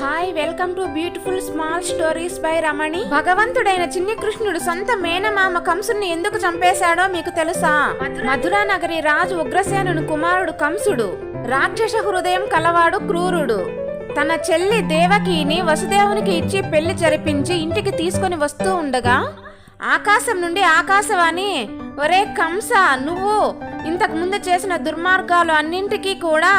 Hi welcome to beautiful small stories by Ramani భగవంతుడైన చిన్ని కృష్ణుడు సొంత మేనమామ కంసుని ఎందుకు చంపేశాడో మీకు తెలుసా? మధురా నగరి రాజు ఉగ్రసేనుని కుమారుడు కంసుడు రాక్షస హృదయం కలవాడు క్రూరుడు. తన చెల్లి దేవకిని వసుదేవునికి ఇచ్చి పెళ్ళి జరిపించి ఇంటికి తీసుకొని వస్తూ ఉండగా ఆకాశం నుండి ఆకాశవాణి ఒరే కంస నువ్వు ఇంతకు ముందు చేసిన దుర్మార్గాలు అన్నింటికీ కూడా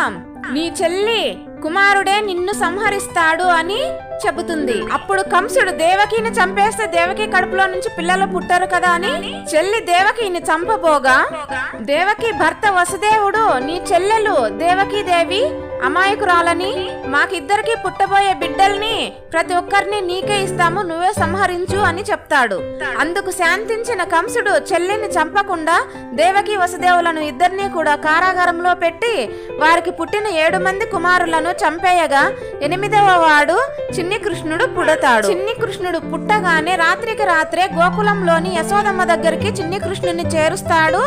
నీ చెల్లి కుమారుడే నిన్ను సంహరిస్తాడు అని చెబుతుంది. అప్పుడు కంసుడు దేవకిని చంపేస్తే దేవకి కడుపులో నుంచి పిల్లలు పుట్టారు కదా అని చెల్లి దేవకిని చంపబోగా దేవకి భర్త వసుదేవుడు నీ చెల్లెలు దేవకి దేవి అమాయకురాలని మాకిద్దరికి పుట్టబోయే బిడ్డల్ని ప్రతి ఒక్కరిని నీకే ఇస్తాము నువ్వే సంహరించు అని చెప్తాడు. అందుకు శాంతించిన కంసుడు చెల్లిని చంపకుండా దేవకి వసుదేవులను ఇద్దరినీ కూడా కారాగారంలో పెట్టి వారికి పుట్టిన ఏడు మంది కుమారులను చంపేయగా ఎనిమిదవ వాడు చిన్ని కృష్ణుడు పుడతాడు. చిన్ని కృష్ణుడు పుట్టగానే రాత్రికి రాత్రే గోకులంలోని యశోదమ్మ దగ్గరికి చిన్ని కృష్ణుని చేరుస్తాడు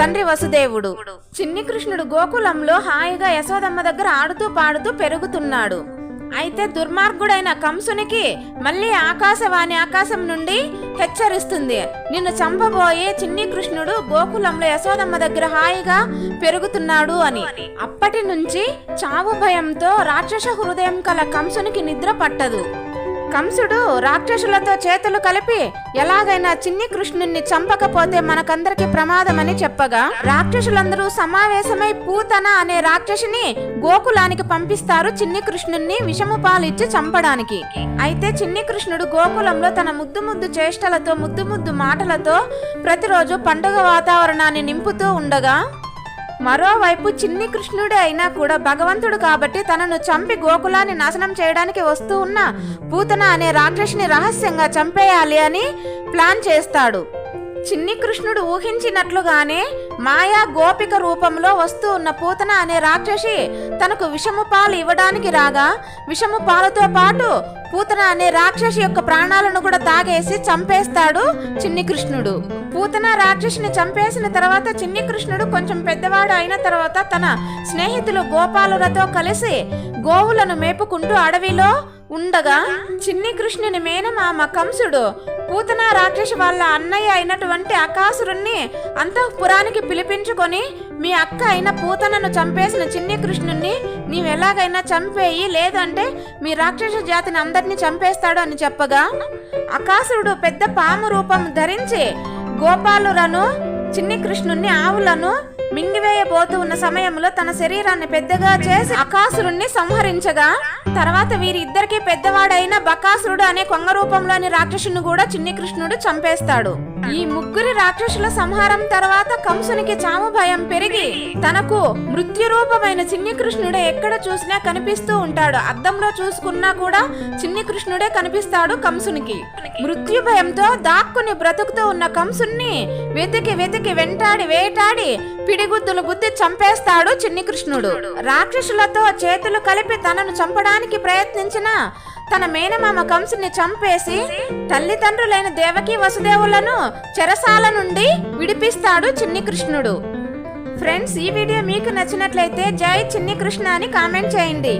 తండ్రి వసుదేవుడు. చిన్ని కృష్ణుడు గోకులంలో హాయిగా యశోదమ్మ దగ్గర ఆడుతూ పాడుతూ పెరుగుతున్నాడు. అయితే దుర్మార్గుడైన కంసునికి మళ్ళీ ఆకాశవాణి ఆకాశం నుండి హెచ్చరిస్తుంది. నిన్ను చంపబోయే చిన్ని కృష్ణుడు గోకులంలో యశోదమ్మ దగ్గర హాయిగా పెరుగుతున్నాడు అని. అప్పటి నుంచి చావు భయంతో రాక్షస హృదయం కల కంసునికి నిద్ర పట్టదు. కంసుడు రాక్షసులతో చేతులు కలిపి ఎలాగైనా చిన్ని కృష్ణుణ్ణి చంపకపోతే మనకందరికి ప్రమాదమని చెప్పగా రాక్షసులందరూ సమావేశమై పూతన అనే రాక్షసిని గోకులానికి పంపిస్తారు చిన్ని కృష్ణుణ్ణి విషము పాలిచ్చి చంపడానికి. అయితే చిన్ని కృష్ణుడు గోకులంలో తన ముద్దు ముద్దు చేష్టలతో ముద్దు ముద్దు మాటలతో ప్రతిరోజు పండుగ వాతావరణాన్ని నింపుతూ ఉండగా మరోవైపు చిన్ని కృష్ణుడే అయినా కూడా భగవంతుడు కాబట్టి తనను చంపి గోకులాన్ని నాశనం చేయడానికి వస్తూ ఉన్న పూతన అనే రాక్షసిని రహస్యంగా చంపేయాలి అని ప్లాన్ చేస్తాడు. చిన్ని కృష్ణుడు ఊహించినట్లుగానే మాయా గోపిక రూపంలో వస్తూ ఉన్న పూతన అనే రాక్షసి తనకు విషము పాలు ఇవ్వడానికి రాగా విషము పాలతో పాటు పూతన అనే రాక్షసి యొక్క ప్రాణాలను కూడా తాగేసి చంపేస్తాడు చిన్ని కృష్ణుడు పూతన రాక్షసిని చంపేసిన తర్వాత చిన్ని కృష్ణుడు కొంచెం పెద్దవాడు అయిన తర్వాత తన స్నేహితులు గోపాలులతో కలిసి గోవులను మేపుకుంటూ అడవిలో ఉండగా చిన్ని కృష్ణుని మేనమామ కంసుడు పూతన రాక్షసి వాళ్ళ అన్నయ్య అయినటువంటి అకాసురుణ్ణి అంతఃపురానికి పిలిపించుకొని మీ అక్క అయిన పూతనను చంపేసిన చిన్ని కృష్ణుణ్ణి నీవెలాగైనా చంపేయి లేదంటే మీ రాక్షస జాతిని అందరినీ చంపేస్తాడు అని చెప్పగా అకాసురుడు పెద్ద పాము రూపం ధరించి గోపాలులను చిన్ని కృష్ణుణ్ణి ఆవులను మింగివేయబోతూ ఉన్న సమయంలో తన శరీరాన్ని పెద్దగా చేసి అకాసురుణ్ణి సంహరించగా తర్వాత వీరిద్దరికీ పెద్దవాడైన బకాసురుడు అనే కొంగ రూపంలోని రాక్షసుని కూడా చిన్ని కృష్ణుడు చంపేస్తాడు. ఈ ముగ్గురి రాక్షసుల సంహారం తర్వాత కంసునికి చాము భయం పెరిగి తనకు మృత్యు రూపమైన చిన్ని కృష్ణుడే ఎక్కడ చూసినా కనిపిస్తూ ఉంటాడు. అద్దంలో చూసుకున్నా కూడా చిన్ని కృష్ణుడే కనిపిస్తాడు కంసునికి. మృత్యు భయంతో దాక్కుని బ్రతుకుతూ ఉన్న కంసుని వెతికి వెతికి వెంటాడి వేటాడి పిడిగుద్దులు గుద్ది చంపేస్తాడు చిన్ని కృష్ణుడు రాక్షసులతో చేతులు కలిపి తనను చంపడానికి ప్రయత్నించిన తన మేనమామ కంసుని చంపేసి తల్లిదండ్రులైన దేవకి వసుదేవులను చెరసాల నుండి విడిపిస్తాడు చిన్ని కృష్ణుడు ఫ్రెండ్స్ ఈ వీడియో మీకు నచ్చినట్లయితే జై చిన్ని కృష్ణ అని కామెంట్ చేయండి.